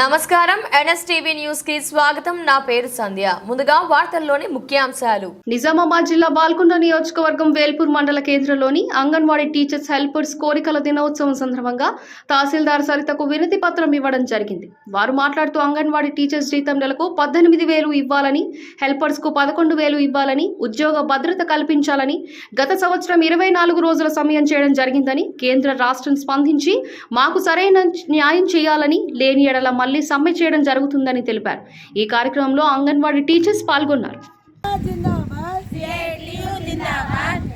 నమస్కారం. ఎన్ఎస్టీవీ న్యూస్కి స్వాగతం. నా పేరు సంధ్య. ముందుగా వార్తల్లోని ముఖ్యాంశాలు. నిజామాబాద్ జిల్లా బాల్కొండ నియోజకవర్గం వేల్పూర్ మండల కేంద్రంలోని అంగన్వాడీ టీచర్స్ హెల్పర్స్ కోరికల దినోత్సవం సందర్భంగా తహసీల్దార్ సరితకు వినతి పత్రం ఇవ్వడం జరిగింది. వారు మాట్లాడుతూ అంగన్వాడీ టీచర్స్ జీతం నెలకు పద్దెనిమిది వేలు ఇవ్వాలని హెల్పర్స్కు పదకొండు వేలు ఇవ్వాలని ఉద్యోగ భద్రత కల్పించాలని గత సంవత్సరం ఇరవై నాలుగు రోజుల సమయం చేయడం జరిగిందని కేంద్ర రాష్ట్రం స్పందించి మాకు సరైన న్యాయం చేయాలని లేని ఎడల మళ్ళీ సమ్మె చేయడం జరుగుతుందని తెలిపారు. ఈ కార్యక్రమంలో అంగన్వాడీ టీచర్స్ పాల్గొన్నారు. జిందాబాద్ సిఐటియు జిందాబాద్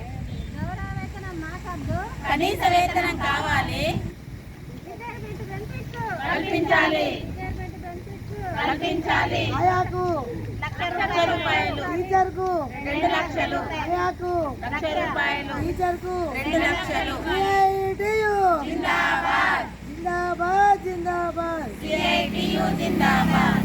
కనీస వేతనం కావాలి. కల్పించాలి కల్పించాలి ఆయాకు లక్ష రూపాయలు. టీచర్కు రెండు లక్షలు. ఆయాకు లక్ష రూపాయలు టీచర్కు రెండు లక్షలు. जिंदाबाद।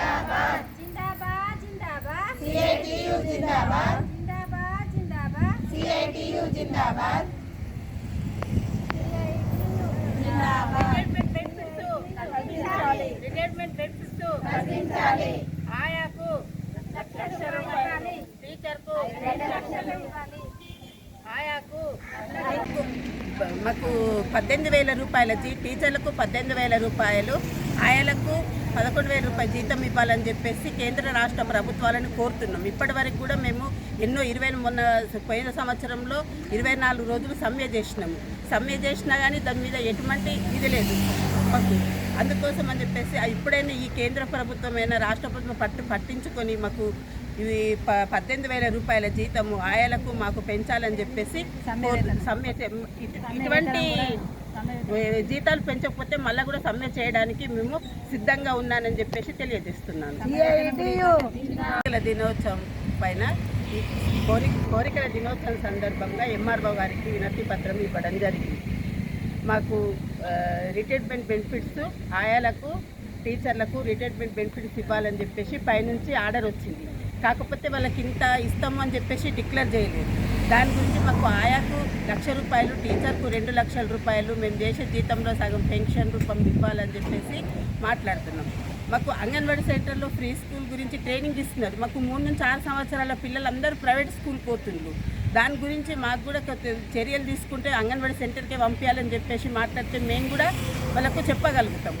जिंदाबाद जिंदाबाद। जिंदाबाद सीआईटीयू जिंदाबाद जिंदाबाद रिटायरमेंट बेनिफिट्स रिटायरमेंट बेनिफिट्स మాకు పద్దెనిమిది వేల రూపాయల టీచర్లకు పద్దెనిమిది వేల రూపాయలు ఆయాలకు పదకొండు వేల రూపాయల జీతం ఇవ్వాలని చెప్పేసి కేంద్ర రాష్ట్ర ప్రభుత్వాలను కోరుతున్నాం. ఇప్పటి వరకు కూడా మేము ఎన్నో ఇరవై మొన్న పోయిన సంవత్సరంలో ఇరవై నాలుగు రోజులు సమ్మె చేసినాము. సమ్మె చేసినా కానీ దాని మీద ఎటువంటి ఇది లేదు. మాకు అందుకోసం అని చెప్పేసి ఇప్పుడైనా ఈ కేంద్ర ప్రభుత్వమైనా రాష్ట్ర ప్రభుత్వం పట్టు పట్టించుకొని మాకు ఇవి ప పద్దెనిమిది వేల రూపాయల జీతము ఆయాలకు మాకు పెంచాలని చెప్పేసి సమ్మె ఇటువంటి జీతాలు పెంచకపోతే మళ్ళీ కూడా సమ్మె చేయడానికి మేము సిద్ధంగా ఉన్నానని చెప్పేసి తెలియజేస్తున్నాను. దినోత్సవం పైన కోరికల దినోత్సవం సందర్భంగా ఎంఆర్ఓ గారికి వినతి పత్రం ఇవ్వడం జరిగింది. మాకు రిటైర్మెంట్ బెనిఫిట్స్ ఆయాలకు టీచర్లకు రిటైర్మెంట్ బెనిఫిట్స్ ఇవ్వాలని చెప్పేసి పైనుంచి ఆర్డర్ వచ్చింది. కాకపోతే వాళ్ళకి ఇంత ఇస్తాము అని చెప్పేసి డిక్లేర్ చేయలేదు. దాని గురించి మాకు ఆయాకు లక్ష రూపాయలు టీచర్కు రెండు లక్షల రూపాయలు మేము చేసే జీతంలో సగం పెన్షన్ రూపం ఇవ్వాలని చెప్పేసి మాట్లాడుతున్నాం. మాకు అంగన్వాడీ సెంటర్లో ఫ్రీ స్కూల్ గురించి ట్రైనింగ్ ఇస్తున్నారు. మాకు మూడు నుంచి ఆరు సంవత్సరాల పిల్లలందరూ ప్రైవేట్ స్కూల్ పోతుండ్రు. దాని గురించి మాకు కూడా కొత్త చర్యలు తీసుకుంటే అంగన్వాడీ సెంటర్కే పంపించాలని చెప్పేసి మాట్లాడితే మేము కూడా వాళ్ళకు చెప్పగలుగుతాం.